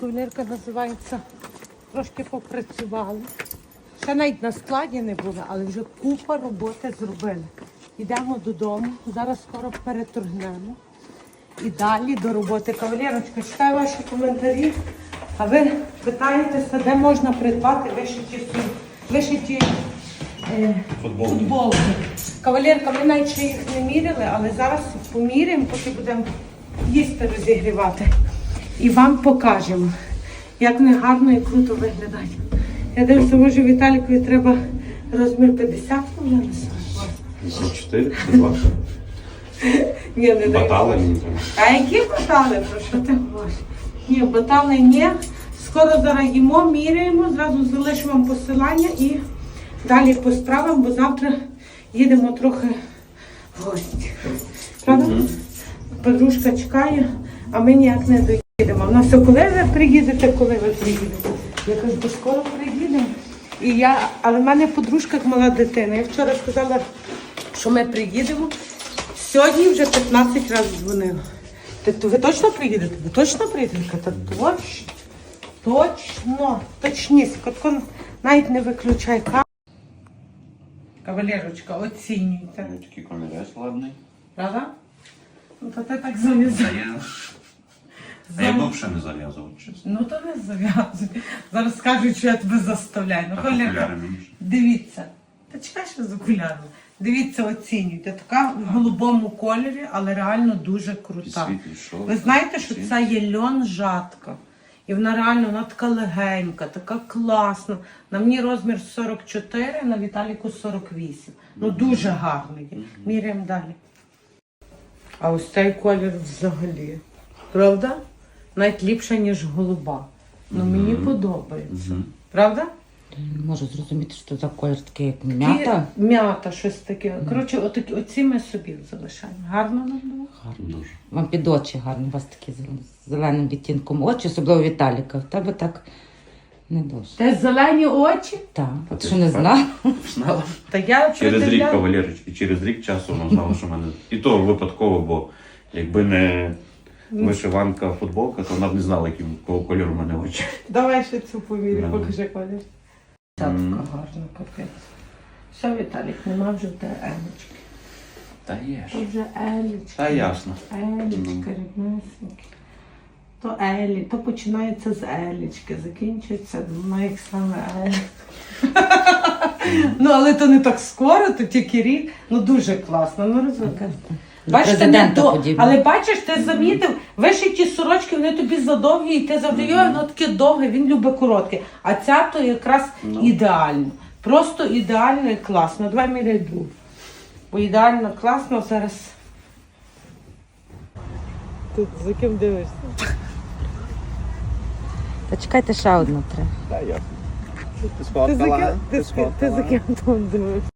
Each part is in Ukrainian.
Кавалерка називається трошки попрацювали. Ще навіть на складі не було, але вже купа роботи зробили. Йдемо додому, зараз скоро переторгнемо. І далі до роботи. Кавалерочка, читаю ваші коментарі. А ви питаєтеся, де можна придбати вишиті, вишиті е, Футболки. футболки. Кавалерка, ми навіть ще їх не міряли, але зараз поміряємо, поки будемо їсти розігрівати. І вам покажемо, як вони гарно і круто виглядають. Я дивлюся, може Віталікові треба розмір 50 вже на собі. 54, 2. Ні, не Батали мені треба. А які батали? Про що ти говориш? Ні, батали ні. Скоро зараз їмо, міряємо, зразу залишу вам посилання і далі по справам, бо завтра їдемо трохи в гості. Правда? Подружка чекає, а ми ніяк не доїдемо. Вона все, коли ви приїдете, коли ви приїдете? Я кажу, «Бо скоро приїдемо. І я, але в мене подружка як мала дитина. Я вчора сказала, що ми приїдемо. Сьогодні вже 15 разів дзвонила. Ти, то ви точно приїдете? Ви точно приїдете? Та точно. Точно. Точність. Навіть не виключай камеру. Кавалерочка, оцінюйте. Такий комірець ладний. Правда? Ну, то ти так зав'язав. А я б взагалі не зав'язував, чесно. Ну, то не зав'язуй. Зараз скажуть, що я тебе заставляю. Ну, окуляри менше. дивіться. Та чекай, що з окулярами. Дивіться, оцінюйте. Така в голубому кольорі, але реально дуже І крута. світлі шов. Ви знаєте, що це є льон жатка. І вона реально вона така легенька, така класна. На мені розмір 44, на Віталіку 48. Ну дуже гарний. є. Міряємо далі. А ось цей колір взагалі. Правда? Навіть ліпше, ніж голуба. Ну мені подобається. Правда? Не можу зрозуміти, що це за колір такий, як м'ята. Ті- М'ята, щось таке. Коротше, отакі, оці ми собі залишаємо. Гарно нам було? Гарно. Дуже. Вам під очі гарні, у вас такі з зеленим відтінком очі, особливо Віталіка. В тебе так не дуже. Те зелені очі? Так, от що не знала. Та я Через рік придивляю. кавалерич, і через рік часу вона знала, що в мене. І то випадково, бо якби не вишиванка футболка, то вона б не знала, яким кого кольору в мене очі. Давай ще цю повірю, Давай. покажи колір. Ця така Мгм. гарна, капець. Все, Віталік, нема вже в тебе елечки. Та є То вже елечки. Та ясно. Елечка, ріднесенькі. То Елі, то починається з Елічки, закінчується на як саме Елі. Ну, але то не так скоро, то тільки рік. Ну дуже класно, ну розумієте. Бачите, не президента до... подібне. але бачиш, ти замітив, вишиті сорочки, вони тобі задовгі, і ти завжди йой, воно таке довге, він любить коротке. А ця то якраз Ну. ідеально. Просто ідеально і класно. Давай міряй другу. Бо ідеально класно зараз. Тут за ким дивишся? Та чекайте ще одну треба. Та ясно. Ти Ти за сфоткала? ким, ти, Ти з ти за ким там дивишся?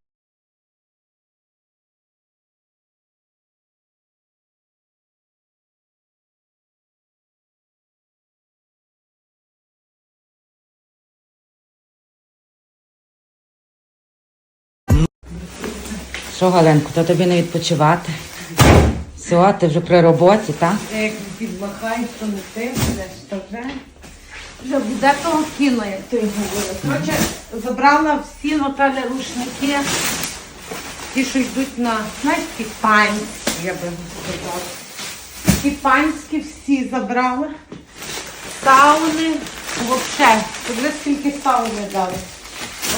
Що, Галенко, то тобі не відпочивати? Все, ти вже при роботі, так? Як підмахаєш, то не ти будеш, то вже. Вже буде того кіно, як ти говорив. Коротше, забрала всі Наталя рушники, ті, що йдуть на, знаєш, ті я би сказала. Ті панські всі забрала. Сауни, взагалі, подивись, скільки сауни дали.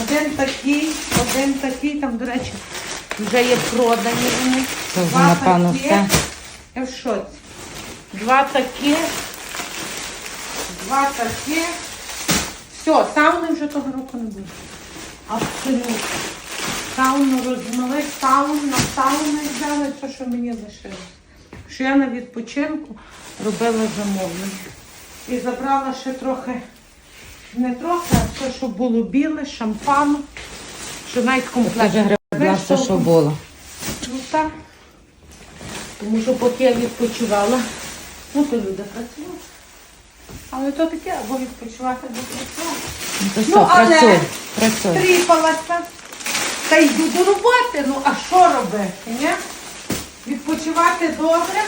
Один такий, один такий, там, до речі, вже є продані вони. Це вже, Два напевно, такі. все. Я в шоці. Два такі. Два такі. Все, сауни вже того року не буде. Абсолютно. Сауну розмили, саун на сауни взяли, те, що мені лишилось. Що я на відпочинку робила замовлення. І забрала ще трохи, не трохи, а все, що було біле, шампану, що навіть комплект. Все, що було. Ну так. Тому що поки я відпочивала, ну то люди працювали. Але то таке, або відпочивати, або працювати. Ну, то Ну, все, але- працюй, працюй. Тріпалася. Та йду до роботи. Ну а що робити? Ні? Відпочивати добре.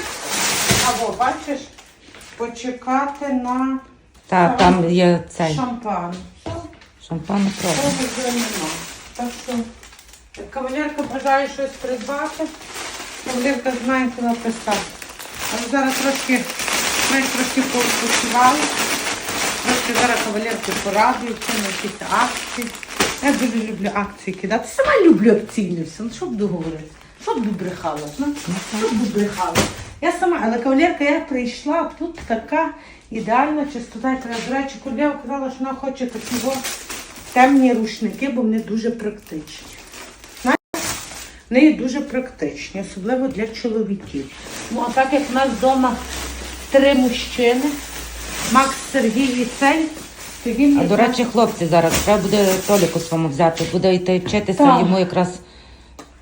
Або, бачиш, почекати на Та там є цей Шампан. Шампан. Того вже нема. Так що кавалерка бажає щось придбати, кавалерка знає, куди написати. Але зараз трошки, ми трошки повпочивали. Трошки зараз кавалерки порадуються на якісь акції. Я дуже люблю акції кидати. Сама люблю акційні все. Ну що буду говорити? Що буду брехала? Ну, що буду брехала? Я сама, але кавалерка, я прийшла, тут така ідеальна чистота. До речі, Курлєва казала, що вона хоче такі темні рушники, бо вони дуже практичні. Вони дуже практичні, особливо для чоловіків. Ну, а так як в нас вдома три мужчини, Макс, Сергій і цей, то він А до речі, хлопці зараз треба буде Толіку своєму взяти, буде йти вчитися, Так. йому якраз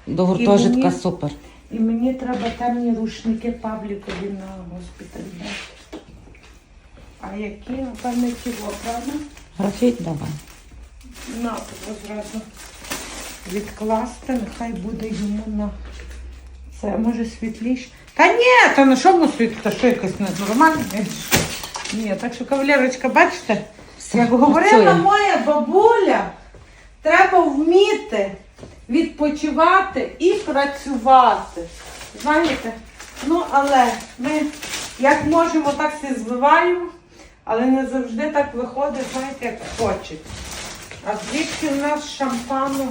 до гуртожитка мені- супер. І мені треба темні рушники Павлікові на госпіталі. дати. А які, напевне, ті во, правда? Графіть давай. На, зразу відкласти, нехай буде йому на це, може світліше. Та ні, та на що світло, та що якось ненормальне? Ні, так що кавалерочка, бачите, як говорила моя бабуля, треба вміти відпочивати і працювати. Знаєте? Ну, але ми як можемо, так все звиваємо, але не завжди так виходить, знаєте, як хочеться. А звідки в нас шампану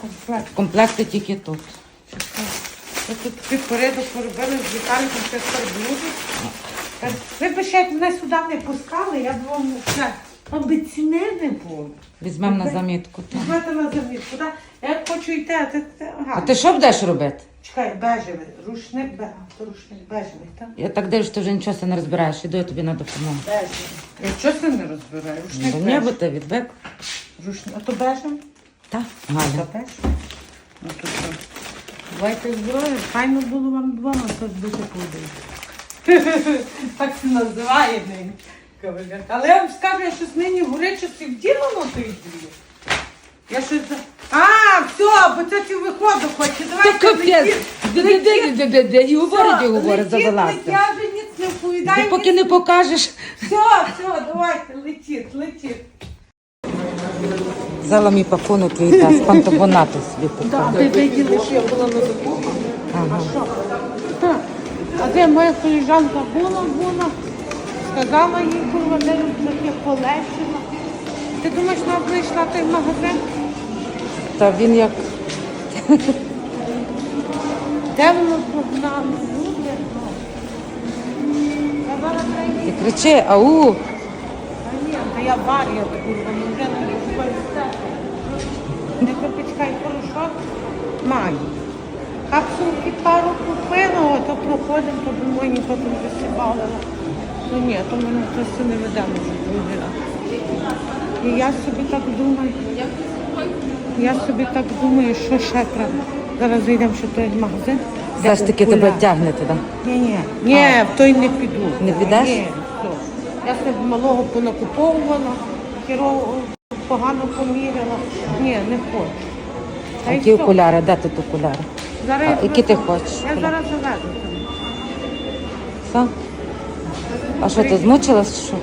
комплект? Комплекти тільки тут. Ви тут такий порядок поробили з Віталіком, що тепер. Ви б ще як мене сюди не пускали, я б вам не вам ціни не було. Візьмемо на замітку. так. Візьмете на замітку, так? Я хочу йти, а ти, ти ага. А ти що будеш робити? Чекай, бежевий, рушник, бе, рушник бежевий, так? Я так дивлюсь, ти вже нічого не розбираєш, іду я тобі на допомогу. Бежевий. Я чого не розбираю? Рушник ні, бо бежевий. ти відвик. Рушник, а то бежевий? Так, Та Галя. Ну то що? Давайте зброю, файно було вам вдома, то дуже подивитися. Так це називає нині. Але я вам скажу, я щось нині горичості вділено той дві. Я щось... А, все, бо це ці виходу хоче. Давайте летіть. Де-де-де-де-де-де. І говорить, і говорить, летіть, завелася. Я вже ніц не Ти вповідаю. поки не покажеш. Все, все, давайте, летіть, летіть. Взяла мій пакунок твій та з пантогонату собі А ти виділи, що я була на закупі? Ага. Так. А де моя коліжанка була, була, сказала їй, курва, де трохи полегшила. Ти думаєш, вона прийшла той магазин? Та він як Де воно прогнали? Люди. Я зараз ти кричи, ау. Я бар'я, курва, ну вже не розповісти. Не почекай, порошок маю. Капсулки пару купила, то проходимо, то би мені потім висибалила. Ну ні, то мене просто не веде вже другий. І я собі так думаю. Я собі так думаю, що ще треба. Зараз зайдемо ще в той магазин. Все ж таки тебе тягне туди. Ні, ні, ні, в той не піду. Не підеш? Ні. Я себе малого понакуповувала, хірово погано поміряла. Ні, не хочу. Й Які окуляри? Де тут окуляри? Зараз А які ти хочеш? Я зараз заведу. Все? А що, ти змучилась? чи Що?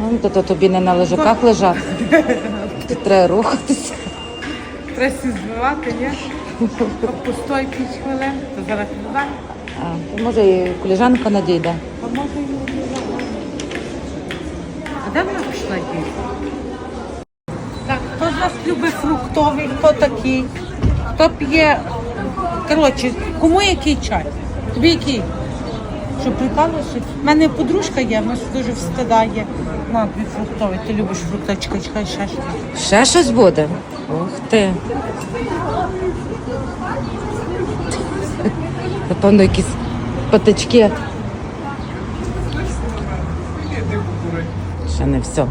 Ну, то, то тобі не на лежаках лежати. Тут треба рухатися. Треба сі збивати, ні? Постой 5 хвилин, то зараз туди. А, може і коліжанка надійде. А може і. А де вона пішла діти? Так, хто з вас любить фруктовий, хто такий? Хто п'є. Коротше, кому який чай? Тобі який? Що прикалуєшся? У мене подружка є, в нас дуже встидає. На, тобі фруктовий, ти любиш фрукти, чекай, ще щось. Ще щось буде? Ух ти. Напевно, якісь патички. Ще не все.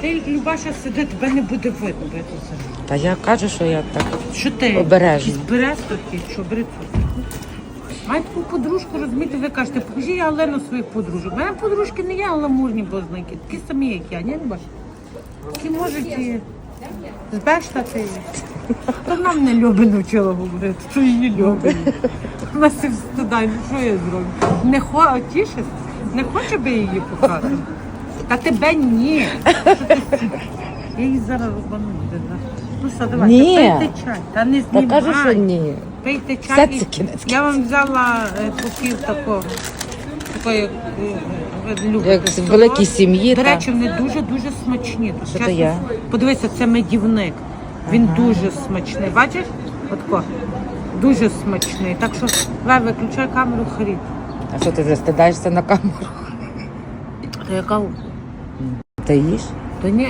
Ти, Любаша, сиди, тебе не буде видно, бо я тут сижу. Та я кажу, що я так. Що ти? Обережно. Якийсь берез що бери цукер. Має таку подружку, розумієте, ви кажете, покажи я Олену своїх подружок. У мене подружки не є гламурні близники, такі самі, як я, ні, бачиш? Такі можуть і Збешта ти. То нам не любить навчила говорити, що її любить. Вона всі встидає, ну що я зроблю? Не хоче, тішить, не хоче би її показати. Та тебе ні. Що ти? Я її зараз рубану. Ну все, давай, Ні. пийте чай. Та не Та знімай. кажу, що ні. Пийте Все чай. це кінець. Я вам взяла е, купів такого. Такої, е, любите Як великій сім'ї, До та. речі, вони дуже-дуже смачні. Що Чесно, то є? Подивися, це медівник. Він дуже смачний. Бачиш? Отко. Дуже смачний. Так що давай виключай камеру хріб. А що ти вже стидаєшся на камеру? То яка? Та їж? То ні.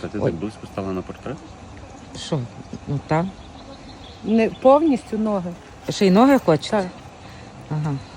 Та ти так близько стала на портрет? Що? Ну там. Не повністю ноги. Ще й ноги хочеш? Так. Ага.